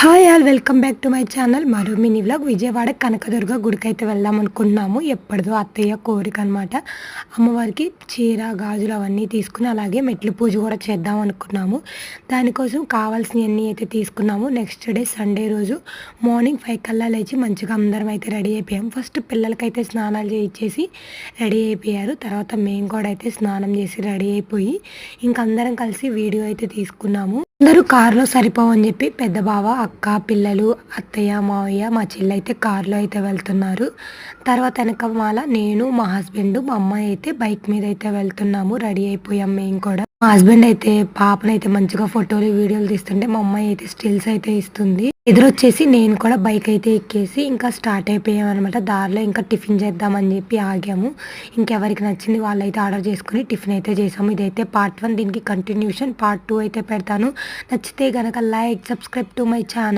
Hi all welcome back to my channel. మరో mini vlog. Vijayawada Kanakadurga గుడికైతే వెళ్దాం అనుకున్నాము ఎప్పటిదో అత్తయ్య కోరిక అనమాట అమ్మవారికి చీర గాజులు అవన్నీ తీసుకుని అలాగే మెట్లు పూజ కూడా చేద్దాం అనుకున్నాము దానికోసం కావాల్సినవన్నీ అయితే తీసుకున్నాము. నెక్స్ట్ డే సండే రోజు మార్నింగ్ ఫైవ్ కల్లా లేచి మంచిగా అందరం అయితే రెడీ అయిపోయాము ఫస్ట్ పిల్లలకైతే స్నానాలు చేయించేసి రెడీ అయిపోయారు. తర్వాత మేము కూడా అయితే స్నానం చేసి రెడీ అయిపోయి ఇంక అందరం కలిసి వీడియో అయితే తీసుకున్నాము. అందరూ కారులో సరిపోవని చెప్పి పెద్ద బావ అక్క పిల్లలు అత్తయ్య మావయ్య మా చెల్లి అయితే కారులో అయితే వెళ్తున్నారు. తర్వాత వెనక మాల నేను మా హస్బెండ్ మా అమ్మాయి అయితే బైక్ మీద అయితే వెళ్తున్నాము. రెడీ అయిపోయాం మేము కూడా. మా హస్బెండ్ అయితే పాపనైతే మంచిగా ఫోటోలు వీడియోలు తీస్తుంటే మా అమ్మాయి అయితే స్టిల్స్ అయితే ఇస్తుంది. ఎదురొచ్చేసి నేను కూడా బైక్ అయితే ఎక్కేసి ఇంకా స్టార్ట్ అయిపోయామన్నమాట. దారిలో ఇంకా టిఫిన్ చేద్దామని చెప్పి ఆగాము. ఇంకెవరికి నచ్చింది వాళ్ళైతే ఆర్డర్ చేసుకుని టిఫిన్ అయితే చేసాము. ఇదైతే పార్ట్ వన్. దీనికి కంటిన్యూషన్ పార్ట్ టూ అయితే పెడతాను. నచ్చితే కనుక like subscribe to my channel.